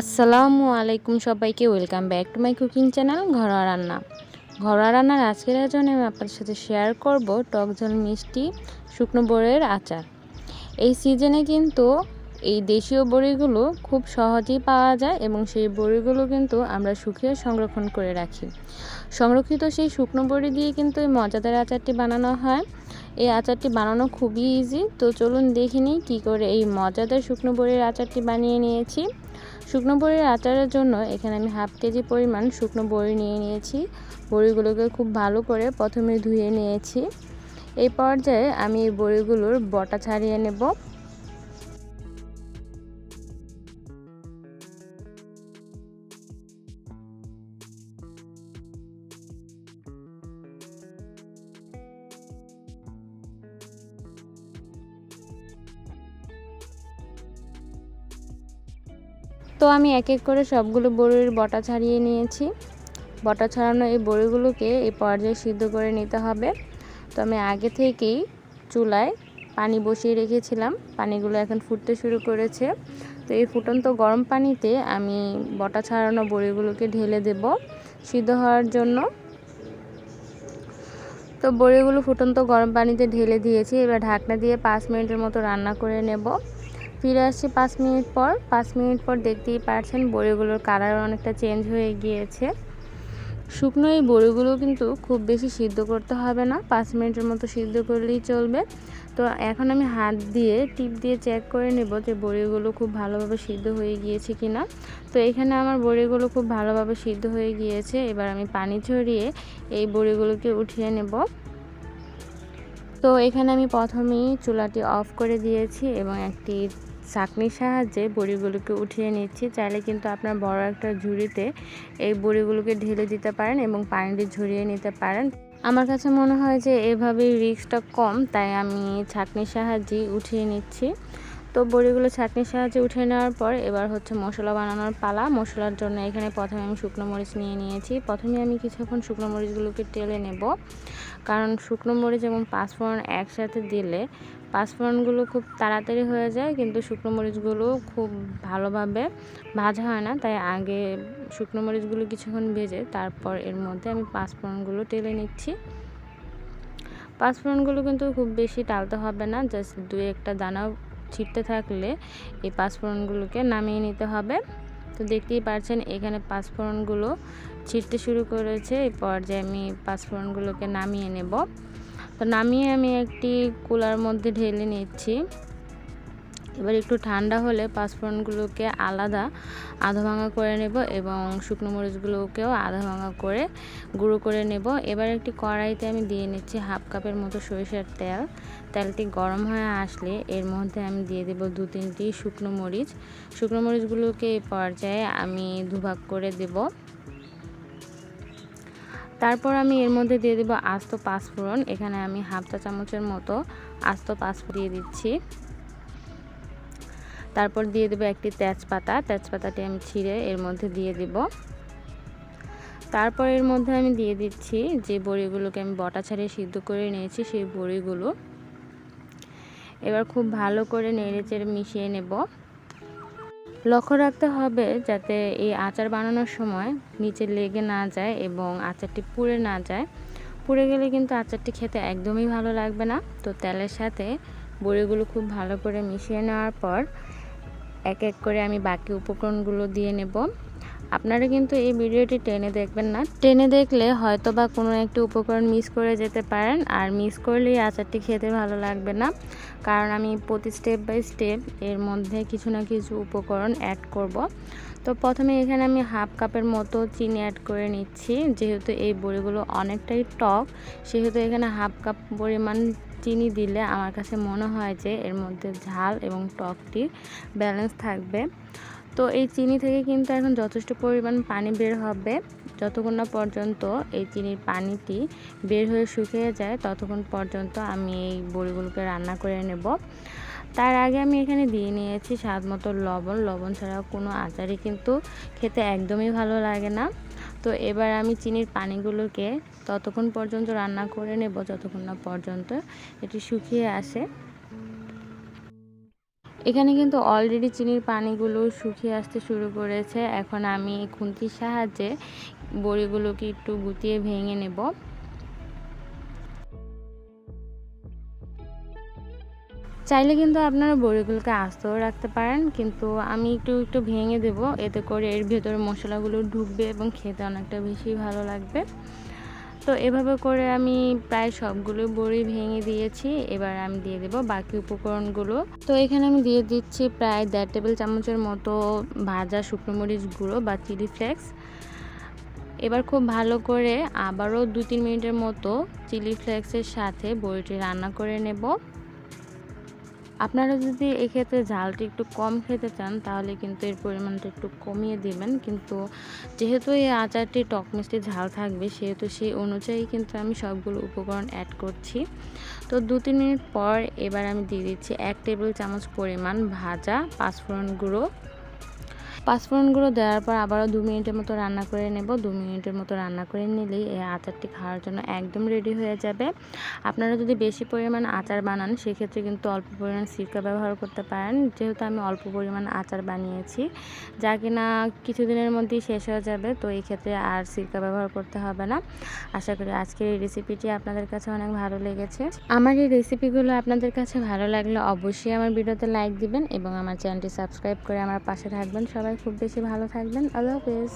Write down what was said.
আসসালামু আলাইকুম সবাইকে, welcome back to my cooking channel ঘরোয়া রান্না। ঘরোয়া রান্নার আজকের আয়োজনে আমি আপনাদের সাথে শেয়ার করব টক ঝোল মিষ্টি শুকনো বড়ির আচার। এই সিজনে কিন্তু এই দেশীয় বড়িগুলো খুব সহজেই পাওয়া যায় এবং সেই বড়িগুলো কিন্তু আমরা শুকিয়ে সংরক্ষণ করে রাখি। সংরক্ষিত সেই শুকনো বড়ি দিয়ে কিন্তু এই মজাদার আচারটি বানানো হয়। এই আচারটি বানানো খুবই ইজি তো চলুন দেখে নিই কী করে এই মজাদার শুকনো বড়ির আচারটি বানিয়ে নিয়েছি। শুকনো বড়ির আচারের জন্য এখানে আমি হাফ কেজি পরিমাণ শুকনো বড়ি নিয়ে নিয়েছি। বড়িগুলোকে খুব ভালো করে প্রথমে ধুয়ে নিয়েছি। এই পর্যায়ে আমি এই বড়িগুলোর বটা ছাড়িয়ে নেব। তো আমি এক এক করে সবগুলো বড়ির বটা ছাড়িয়ে নিয়েছি। বটা ছাড়ানো এই বড়িগুলোকে এই পর্যায়ে সিদ্ধ করে নিতে হবে। তো আমি আগে থেকেই চুলায় পানি বসিয়ে রেখেছিলাম। পানিগুলো এখন ফুটতে শুরু করেছে। তো এই ফুটন্ত গরম পানিতে আমি বটা ছাড়ানো বড়িগুলোকে ঢেলে দেব সিদ্ধ হওয়ার জন্য। তো বড়িগুলো ফুটন্ত গরম পানিতে ঢেলে দিয়েছি। এবার ঢাকনা দিয়ে পাঁচ মিনিটের মতো রান্না করে নেব। ফিরে আসছি পাঁচ মিনিট পর। পাঁচ মিনিট পর দেখতেই পারছেন বড়িগুলোর কালার অনেকটা চেঞ্জ হয়ে গিয়েছে। শুকনো এই বড়িগুলো কিন্তু খুব বেশি সিদ্ধ করতে হবে না। পাঁচ মিনিটের মতো সিদ্ধ করলেই চলবে। তো এখন আমি হাত দিয়ে, টিপ দিয়ে চেক করে নেব যে বড়িগুলো খুব ভালোভাবে সিদ্ধ হয়ে গিয়েছে কি না তো এখানে আমার বড়িগুলো খুব ভালোভাবে সিদ্ধ হয়ে গিয়েছে। এবার আমি পানি ছড়িয়ে এই বড়িগুলোকে উঠিয়ে নেব। তো এখানে আমি প্রথমেই চুলাটি অফ করে দিয়েছি এবং একটি চাকনির সাহায্যে বড়িগুলোকে উঠিয়ে নিচ্ছি। চাইলে কিন্তু আপনার বড় একটা ঝুড়িতে এই বড়িগুলোকে ঢেলে দিতে পারেন এবং পানিটি ঝরিয়ে নিতে পারেন। আমার কাছে মনে হয় যে এভাবেই রিস্কটা কম, তাই আমি ছাকনির সাহায্যেই উঠিয়ে নিচ্ছি। তো বড়িগুলো ছাকনির সাহায্যে উঠিয়ে নেওয়ার পর এবার হচ্ছে মশলা বানানোর পালা। মশলার জন্য এখানে প্রথমে আমি শুকনো মরিচ নিয়ে নিয়েছি। প্রথমে আমি কিছুক্ষণ শুকনো মরিচগুলোকে টেলে নেব। কারণ শুকনো মরিচ এবং পাঁচফোড়ন একসাথে দিলে পাঁচফোড়নগুলো খুব তাড়াতাড়ি হয়ে যায়, কিন্তু শুকনো মরিচগুলো খুব ভালোভাবে ভাজা হয় না। তাই আগে শুকনো মরিচগুলো কিছুক্ষণ ভেজে তারপর এর মধ্যে আমি পাঁচফোড়নগুলো টেলে নিচ্ছি। পাঁচফোড়নগুলো কিন্তু খুব বেশি টালতে হবে না, জাস্ট দু একটা দানা ছিটতে থাকলে এই পাঁচফোড়নগুলোকে নামিয়ে নিতে হবে। তো দেখতেই পারছেন, এখানে পাঁচফোড়নগুলো ছিটতে শুরু করেছে এই পর্যায়ে আমি পাঁচফোড়নগুলোকে নামিয়ে নেব। তো নামিয়ে আমি একটি কুলার মধ্যে ঢেলে নিচ্ছি। এবার একটু ঠান্ডা হলে পাঁচফোড়নগুলোকে আলাদা আধা ভাঙা করে নেব এবং শুকনো মরিচগুলোকেও আধা ভাঙা করে গুঁড়ো করে নেব। এবার একটি কড়াইতে আমি দিয়ে নিচ্ছি হাফ কাপের মতো সরিষার তেল। তেলটি গরম হয়ে আসলে এর মধ্যে আমি দিয়ে দেব দু তিনটি শুকনো মরিচ। শুকনো মরিচগুলোকে এই পর্যায়ে আমি দুভাগ করে দেব। তারপর আমি এর মধ্যে দিয়ে দেবো আস্ত পাঁচফোড়ন। এখানে আমি হাফ চা চামচের মতো আস্ত পাঁচফোড়ন দিয়ে দিচ্ছি। তারপর দিয়ে দেবো একটি তেজপাতা। তেজপাতাটি আমি ছিঁড়ে এর মধ্যে দিয়ে দেব। তারপর এর মধ্যে আমি দিয়ে দিচ্ছি যে বড়িগুলোকে আমি বটা ছাড়িয়ে সিদ্ধ করে নিয়েছি, সেই বড়িগুলো। এবার খুব ভালো করে নেড়ে চেড়ে মিশিয়ে নেব। লক্ষ্য রাখতে হবে যাতে এই আচার বানানোর সময় নিচে লেগে না যায় এবং আচারটি পুড়ে না যায়। পুড়ে গেলে কিন্তু আচারটি খেতে একদমই ভালো লাগবে না। তো তেলের সাথে বড়িগুলো খুব ভালো করে মিশিয়ে নেওয়ার পর এক এক করে আমি বাকি উপকরণগুলো দিয়ে নেব। আপনারা কিন্তু এই ভিডিওটি টেনে দেখবেন না। টেনে দেখলে হয়তো বা কোনো একটি উপকরণ মিস করে যেতে পারেন, আর মিস করলেই আচারটি খেতে ভালো লাগবে না। কারণ আমি প্রতি স্টেপ বাই স্টেপ এর মধ্যে কিছু না কিছু উপকরণ অ্যাড করব। তো প্রথমে এখানে আমি হাফ কাপের মতো চিনি অ্যাড করে নিচ্ছি। যেহেতু এই বড়িগুলো অনেকটাই টক, সেহেতু এখানে হাফ কাপ পরিমাণ চিনি দিলে আমার কাছে মনে হয় যে এর মধ্যে ঝাল এবং টকটি ব্যালেন্স থাকবে। তো এই চিনি থেকে কিন্তু এখন যথেষ্ট পরিমাণ পানি বের হবে। যতক্ষণ না পর্যন্ত এই চিনির পানিটি বের হয়ে শুকিয়ে যায়, ততক্ষণ পর্যন্ত আমি এই বড়িগুলোকে রান্না করে নেব। তার আগে আমি এখানে দিয়ে নিয়েছি স্বাদ মতো লবণ। লবণ ছাড়া কোনো আচারই কিন্তু খেতে একদমই ভালো লাগে না। তো এবার আমি চিনির পানিগুলোকে ততক্ষণ পর্যন্ত রান্না করে নেব, যতক্ষণ না পর্যন্ত এটি শুকিয়ে আসে। এখানে কিন্তু অলরেডি চিনির পানিগুলো শুকিয়ে আসতে শুরু করেছে। এখন আমি খুন্তির সাহায্যে বড়িগুলোকে একটু গুটিয়ে ভেঙে নেব। চাইলে কিন্তু আপনারা বড়িগুলোকে আস্তও রাখতে পারেন, কিন্তু আমি একটু একটু ভেঙে দেব। এতে করে এর ভেতরে মশলাগুলো ঢুকবে এবং খেতে অনেকটা বেশি ভালো লাগবে। তো এভাবে করে আমি প্রায় সবগুলো বড়ি ভেঙে দিয়েছি। এবার আমি দিয়ে দেব বাকি উপকরণগুলো। তো এখানে আমি দিয়ে দিচ্ছি প্রায় দেড় টেবিল চামচের মতো ভাজা শুকনো মরিচ গুঁড়ো বা চিলি ফ্লেক্স। এবার খুব ভালো করে আবারও দু তিন মিনিটের মতো চিলি ফ্লেক্সের সাথে বড়িটি রান্না করে নেব। আপনারা যদি এক্ষেত্রে ঝালটি একটু কম খেতে চান, তাহলে কিন্তু এর পরিমাণটা একটু কমিয়ে দেবেন। কিন্তু যেহেতু এই আচারটি টক মিষ্টি ঝাল থাকবে, সেহেতু সেই অনুযায়ী কিন্তু আমি সবগুলো উপকরণ অ্যাড করছি। তো দু তিন মিনিট পর এবার আমি দিয়ে দিচ্ছি এক টেবিল চামচ পরিমাণ ভাজা পাঁচফোড়ন গুঁড়ো। পাঁচফোড়নগুলো দেওয়ার পর আবারও দু মিনিটের মতো রান্না করে নেব। দু মিনিটের মতো রান্না করে নিলেই এই আচারটি খাওয়ার জন্য একদম রেডি হয়ে যাবে। আপনারা যদি বেশি পরিমাণ আচার বানান, সেক্ষেত্রে কিন্তু অল্প পরিমাণ সিরকা ব্যবহার করতে পারেন। যেহেতু আমি অল্প পরিমাণ আচার বানিয়েছি, যা কিনা কিছুদিনের মধ্যেই শেষ হয়ে যাবে, তো এই ক্ষেত্রে আর সিরকা ব্যবহার করতে হবে না। আশা করি আজকের এই রেসিপিটি আপনাদের কাছে অনেক ভালো লেগেছে। আমার এই রেসিপিগুলো আপনাদের কাছে ভালো লাগলে অবশ্যই আমার ভিডিওতে লাইক দিবেন এবং আমার চ্যানেলটি সাবস্ক্রাইব করে আমার পাশে থাকবেন। সবাই খুব বেশি ভালো থাকবেন। আল্লাহ হাফেজ।